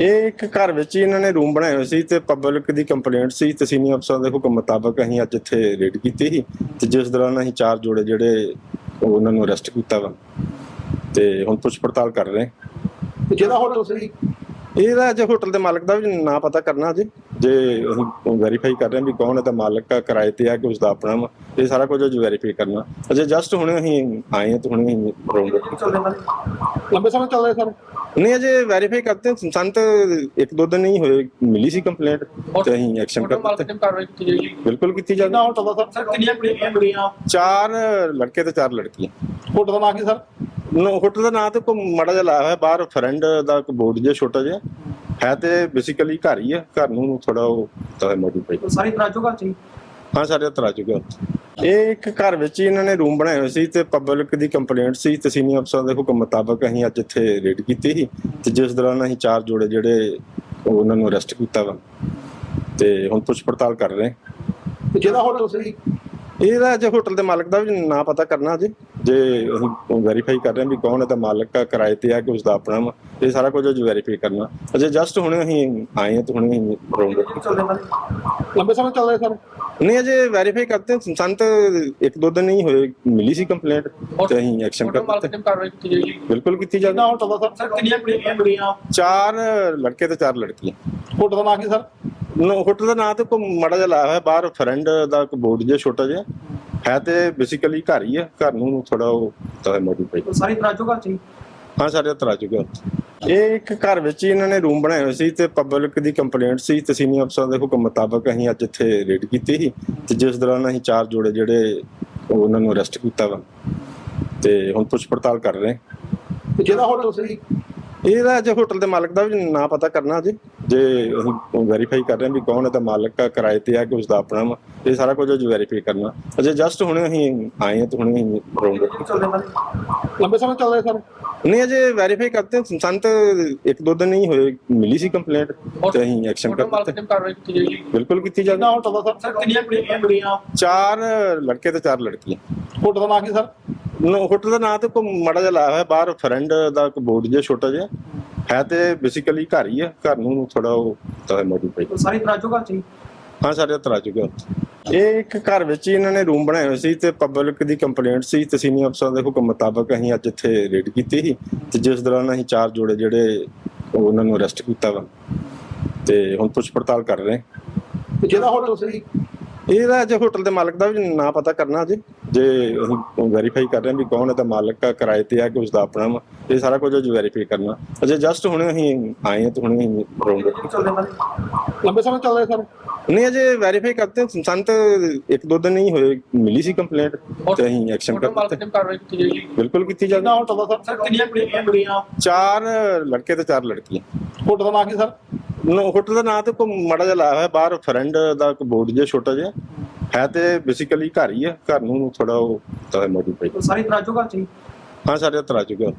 ਇਹ ਇੱਕ ਘਰ ਵਿੱਚ ਹੀ ਇਹਨਾਂ ਨੇ ਰੂਮ ਬਣਾਏ ਹੋਏ ਸੀ ਤੇ ਪਬਲਿਕ ਦੀ ਕੰਪਲੇਂਟ ਸੀ ਤੇ ਸੀਨੀਅਰ ਅਫਸਰਾਂ ਦੇ ਹੁਕਮ ਮੁਤਾਬਕ ਅਸੀਂ ਅੱਜ ਇੱਥੇ ਰੇਡ ਕੀਤੀ ਸੀ ਤੇ ਜਿਸ ਦੌਰਾਨ ਅਸੀਂ ਚਾਰ ਜੋੜੇ ਜਿਹੜੇ ਉਹਨਾਂ ਨੂੰ ਅਰੈਸਟ ਕੀਤਾ ਵਾ ਤੇ ਹੁਣ ਪੁੱਛ ਪੜਤਾਲ ਕਰ ਰਹੇ ਹਾਂ। ਤੇ ਜਿਹੜਾ ਹੋਟਲ ਸੀ ਇਹਦਾ ਅਜੇ ਹੋਟਲ ਦੇ ਮਾਲਕ ਦਾ ਵੀ ਨਾਂ ਪਤਾ ਕਰਨਾ ਅਜੇ ਜੇ ਅਸੀਂ ਵੈਰੀਫਾਈ ਕਰ ਰਹੇ ਹਾਂ ਵੀ ਕੌਣ ਇਹਦਾ ਮਾਲਕ ਆ ਕਿਰਾਏ ਤੇ ਆ ਕਿ ਉਸ ਦਾ ਆਪਣਾ ਇਹ ਸਾਰਾ ਕੁਝ ਅਜੇ ਵੈਰੀਫਾਈ ਕਰਨਾ। ਅਜੇ ਜਸਟ ਹੁਣੇ ਅਸੀਂ ਆਏ ਹਾਂ ਤੇ ਹੁਣੇ ਅਸੀਂ ਲੰਬੇ ਸਮੇਂ ਚੱਲ ਰਹੇ ਸਰ? ਨਹੀਂ ਅਜੇ ਵੈਰੀਫਾਈ ਕਰਤੇ ਹਾਂ। ਸਾਨੂੰ ਤਾਂ ਇੱਕ ਦੋ ਦਿਨ ਨਹੀਂ ਹੋਏ ਮਿਲੀ ਸੀ ਕੰਪਲੇਂਟ ਤੇ ਅਸੀਂ ਐਕਸ਼ਨ ਹੋਟਲ ਕਰ ਮਾਲਕ ਦਿੱਤੇ ਤੇ ਕਾਰਵਾਈ ਕੀਤੀ ਜਾਏਗੀ। ਬਿਲਕੁਲ ਕੀਤੀ ਜਾਵੇ। ਹੋਟਲ ਦਾ ਸਰ ਕਿੰਨੀਆਂ ਕੁੜੀਆਂ ਕੁੜੀਆਂ? ਚਾਰ ਲੜਕੇ ਤੇ ਚਾਰ ਲੜਕੀਆਂ। ਹੋਟਲ ਦਾ ਨਾਂ ਕੀ ਸਰ? ਨੋ ਹੋਟਲ ਦਾ ਨਾਂ ਤੇ ਕੋਈ ਮਾੜਾ ਜਿਹਾ ਲਾਇਆ ਹੋਇਆ ਬਾਹਰ ਫਰੈਂਡ ਦਾ ਕੋਈ ਬੋਰਡ ਜਿਹਾ ਛੋਟਾ ਜਿਹਾ। ਹੈ ਤੇ ਬੇਸਿਕਲੀ ਘਰ ਹੀ ਆ ਘਰ ਨੂੰ ਥੋੜਾ ਉਹ ਤਾਂ ਮੋਡੀਫਾਈ ਸਾਰੀ ਤਰਾਜੂ ਘਰ ਚ ਹੀ? ਹਾਂ ਸਾਡੇ ਤਰਾ ਚੁੱਕਾ ਇਹ ਇੱਕ ਘਰ ਵਿੱਚ ਹੀ ਇਹਨਾਂ ਨੇ ਰੂਮ ਬਣਾਏ ਹੋਏ ਸੀ ਤੇ ਪਬਲਿਕ ਦੀ ਕੰਪਲੇਂਟ ਸੀ ਤੇ ਸੀਨੀਅਰ ਅਫਸਰਾਂ ਦੇ ਹੁਕਮ ਮੁਤਾਬਕ ਅਸੀਂ ਅੱਜ ਇੱਥੇ ਰੇਡ ਕੀਤੀ ਸੀ ਤੇ ਜਿਸ ਦੌਰਾਨ ਅਸੀਂ ਚਾਰ ਜੋੜੇ ਜਿਹੜੇ ਉਹ ਉਹਨਾਂ ਨੂੰ ਅਰੈਸਟ ਕੀਤਾ ਵਾ। ਤੇ ਹੁਣ ਪੁੱਛ ਪੜਤਾਲ ਕਰ ਰਹੇ। ਜਿਹੜਾ ਹੋਟਲ ਸੀ? ਇਹਦਾ ਅਜੇ ਹੋਟਲ ਦੇ ਮਾਲਕ ਦਾ ਵੀ ਨਾਂ ਪਤਾ ਕਰਨਾ ਅਜੇ ਜੇ ਅਸੀਂ ਵੈਰੀਫਾਈ ਕਰ ਰਹੇ ਹਾਂ ਵੀ ਕੌਣ ਇਹਦਾ ਮਾਲਕ ਆ ਕਿਰਾਏ ਤੇ ਆ ਕਿ ਉਸ ਦਾ ਆਪਣਾ ਵਾ ਇਹ ਸਾਰਾ ਕੁਝ ਅਜੇ ਵੈਰੀਫਾਈ ਕਰਨਾ। ਅਜੇ ਜਸਟ ਹੁਣੇ ਅਸੀਂ ਆਏ ਹਾਂ ਤੇ ਹੁਣੇ ਅਸੀਂ ਰੂਮ ਲੰਬੇ ਸਮੇਂ ਚੱਲ ਰਹੇ ਸਰ? ਨਹੀਂ ਅਜੇ ਵੈਰੀਫਾਈ ਕਰਤੇ ਹਾਂ। ਸਾਨੂੰ ਤਾਂ ਇੱਕ ਦੋ ਦਿਨ ਨਹੀਂ ਹੋਏ ਮਿਲੀ ਸੀ ਕੰਪਲੇਂਟ ਤੇ ਅਸੀਂ ਐਕਸ਼ਨ ਹੋਟਲ ਕਰ ਮਾਲਕ ਦਿੱਤੇ ਤੇ ਕਾਰਵਾਈ ਕੀਤੀ ਜਾਏਗੀ। ਬਿਲਕੁਲ ਕੀਤੀ ਜਾਵੇ। ਹੋਟਲ ਦਾ ਸਰ? ਕਿੰਨੀਆਂ ਕੁੜੀਆਂ ਕੁੜੀਆਂ ਚਾਰ ਲੜਕੇ ਤੇ ਚਾਰ ਲੜਕੀਆਂ। ਹੋਟਲ ਦਾ ਨਾਂ ਕੀ ਸਰ? ਨੋ ਹੋਟਲ ਦਾ ਨਾਂ ਤੇ ਕੋਈ ਮਾੜਾ ਜਿਹਾ ਲਾਇਆ ਹੋਇਆ ਬਾਹਰ ਫਰੈਂਡ ਦਾ ਕੋਈ ਬੋਰਡ ਜਿਹਾ ਛੋਟਾ ਜਿਹਾ। ਹੈ ਤੇ ਬੇਸਿਕਲੀ ਘਰ ਹੀ ਆ ਘਰ ਨੂੰ ਥੋੜਾ ਉਹ ਤਾਂ ਮੋਡੀਫਾਈ ਸਾਰੀ ਤਰਾਜੂ ਘਰ ਚ ਹੀ? ਹਾਂ ਸਾਡੇ ਤਰਾ ਚੁੱਕਾ ਇਹ ਇੱਕ ਘਰ ਵਿੱਚ ਹੀ ਇਹਨਾਂ ਨੇ ਰੂਮ ਬਣਾਏ ਹੋਏ ਸੀ ਤੇ ਪਬਲਿਕ ਦੀ ਕੰਪਲੇਂਟ ਸੀ ਤੇ ਸੀਨੀਅਰ ਅਫਸਰਾਂ ਦੇ ਹੁਕਮ ਮੁਤਾਬਕ ਅਸੀਂ ਅੱਜ ਇੱਥੇ ਰੇਡ ਕੀਤੀ ਸੀ ਤੇ ਜਿਸ ਦੌਰਾਨ ਅਸੀਂ ਚਾਰ ਜੋੜੇ ਜਿਹੜੇ ਉਹ ਉਹਨਾਂ ਨੂੰ ਅਰੈਸਟ ਕੀਤਾ ਵਾ ਤੇ ਹੁਣ ਪੁੱਛ ਪੜਤਾਲ ਕਰ ਰਹੇ ਹਾਂ। ਤੇ ਜਿਹੜਾ ਹੋਟਲ ਸੀ ਇਹਦਾ ਅਜੇ ਹੋਟਲ ਦੇ ਮਾਲਕ ਦਾ ਵੀ ਨਾਂ ਪਤਾ ਕਰਨਾ ਅਜੇ ਜੇ ਅਸੀਂ ਵੈਰੀਫਾਈ ਕਰ ਰਹੇ ਹਾਂ ਵੀ ਕੌਣ ਇਹਦਾ ਮਾਲਕ ਆ ਕਿਰਾਏ ਤੇ ਆ ਕਿ ਉਸ ਦਾ ਆਪਣਾ ਵਾ ਇਹ ਸਾਰਾ ਕੁਝ ਅਜੇ ਵੈਰੀਫਾਈ ਕਰਨਾ। ਅਜੇ ਜਸਟ ਹੁਣੇ ਅਸੀਂ ਆਏ ਹਾਂ ਤੇ ਹੁਣੇ ਅਸੀਂ ਲੰਬੇ ਸਮੇਂ ਚੱਲ ਰਹੇ ਸਰ? ਨਹੀਂ ਅਜੇ ਵੈਰੀਫਾਈ ਕਰਤੇ ਹਾਂ। ਸਾਨੂੰ ਤਾਂ ਇੱਕ ਦੋ ਦਿਨ ਨਹੀਂ ਹੋਏ ਮਿਲੀ ਸੀ ਕੰਪਲੇਂਟ ਤੇ ਅਸੀਂ ਐਕਸ਼ਨ ਹੋਟਲ ਕਰ ਮਾਲਕ ਦਿੱਤੇ ਤੇ ਕਾਰਵਾਈ ਕੀਤੀ ਜਾਏਗੀ। ਬਿਲਕੁਲ ਕੀਤੀ ਜਾਵੇ ਕਿੰਨਾ ਹੋਟਲ ਦਾ ਸਰ? ਕਿੰਨੀਆਂ ਕੁੜੀਆਂ ਕੁੜੀਆਂ? ਚਾਰ ਲੜਕੇ ਤੇ ਚਾਰ ਲੜਕੀਆਂ। ਹੋਟਲ ਦਾ ਨਾਂ ਕੀ ਸਰ? ਨੋ ਹੋਟਲ ਦਾ ਨਾਂ ਤੇ ਕੋਈ ਮਾੜਾ ਜਿਹਾ ਲਾਇਆ ਹੋਇਆ ਬਾਹਰ ਫਰੈਂਡ ਦਾ ਕੋਈ ਬੋਰਡ ਜਿਹਾ ਛੋਟਾ ਜਿਹਾ। ਹੈ ਤੇ ਬੇਸਿਕਲੀ ਘਰ ਹੀ ਆ ਘਰ ਨੂੰ ਥੋੜਾ ਉਹ ਤਾਂ ਮੋਡੀਫਾਈ ਸਾਰੀ ਤਰਾਜੂ ਘਰ ਚ ਹੀ? ਹਾਂ ਸਾਡੇ ਤਰਾ ਚੁੱਕਾ ਇਹ ਇੱਕ ਘਰ ਵਿੱਚ ਹੀ ਇਹਨਾਂ ਨੇ ਰੂਮ ਬਣਾਏ ਹੋਏ ਸੀ ਤੇ ਪਬਲਿਕ ਦੀ ਕੰਪਲੇਂਟ ਸੀ ਤੇ ਸੀਨੀਅਰ ਅਫਸਰਾਂ ਦੇ ਹੁਕਮ ਮੁਤਾਬਕ ਅਸੀਂ ਅੱਜ ਇੱਥੇ ਰੇਡ ਕੀਤੀ ਸੀ ਤੇ ਜਿਸ ਦੌਰਾਨ ਅਸੀਂ ਚਾਰ ਜੋੜੇ ਜਿਹੜੇ ਉਹ ਉਹਨਾਂ ਨੂੰ ਅਰੈਸਟ ਕੀਤਾ ਵਾ। ਤੇ ਹੁਣ ਪੁੱਛ ਪੜਤਾਲ ਕਰ ਰਹੇ। ਹਾਂ। ਤੇ ਜਿਹੜਾ ਹੋਟਲ ਸੀ? ਇਹਦਾ ਅਜੇ ਹੋਟਲ ਦੇ ਮਾਲਕ ਦਾ ਵੀ ਨਾਂ ਪਤਾ ਕਰਨਾ ਅਜੇ ਜੇ ਅਸੀਂ ਵੈਰੀਫਾਈ ਕਰ ਰਹੇ ਹਾਂ ਵੀ ਕੌਣ ਇਹਦਾ ਮਾਲਕ ਆ ਕਿਰਾਏ ਤੇ ਆ ਕਿ ਉਸ ਦਾ ਆਪਣਾ ਇਹ ਸਾਰਾ ਕੁਝ ਅਜੇ ਵੈਰੀਫਾਈ ਕਰਨਾ। ਅਜੇ ਜਸਟ ਹੁਣੇ ਅਸੀਂ ਆਏ ਹਾਂ ਤੇ ਹੁਣੇ ਅਸੀਂ ਰੂਮ ਲੰਬੇ ਸਮੇਂ ਚੱਲ ਰਹੇ ਸਰ? ਨਹੀਂ ਅਜੇ ਵੈਰੀਫਾਈ ਕਰਤੇ ਹਾਂ। ਸਾਨੂੰ ਤਾਂ ਇੱਕ ਦੋ ਦਿਨ ਨਹੀਂ ਹੋਏ ਮਿਲੀ ਸੀ ਕੰਪਲੇਂਟ ਤੇ ਅਸੀਂ ਐਕਸ਼ਨ ਹੋਟਲ ਕਰ ਮਾਲਕ ਦਿੱਤੇ ਤੇ ਕਾਰਵਾਈ ਕੀਤੀ ਜਾਏਗੀ ਬਿਲਕੁਲ ਕੀਤੀ ਜਾਵੇ। ਹੋਟਲ ਦਾ ਸਰ? ਕਿੰਨੀਆਂ ਕੁੜੀਆਂ ਚਾਰ ਲੜਕੇ ਤੇ ਚਾਰ ਲੜਕੀਆਂ। ਹੋਟਲ ਦਾ ਨਾਂ ਕੀ ਸਰ? ਨੋ ਹੋਟਲ ਦਾ ਨਾਂ ਤੇ ਕੋਈ ਮਾੜਾ ਜਿਹਾ ਲਾਇਆ ਹੋਇਆ ਬਾਹਰ ਫਰੈਂਡ ਦਾ ਕੋਈ ਬੋਰਡ ਜਿਹਾ ਛੋਟਾ ਜਿਹਾ। ਹੈ ਤੇ ਬੇਸਿਕਲੀ ਘਰ ਹੀ ਆ ਘਰ ਨੂੰ ਥੋੜਾ ਉਹ ਤਾਂ ਮੋਡੀਫਾਈ ਸਾਰੀ ਤਰਾਜੂ ਘਰ ਚ ਹੀ? ਹਾਂ ਸਾਡੇ ਤਰਾ ਚੁੱਕਾ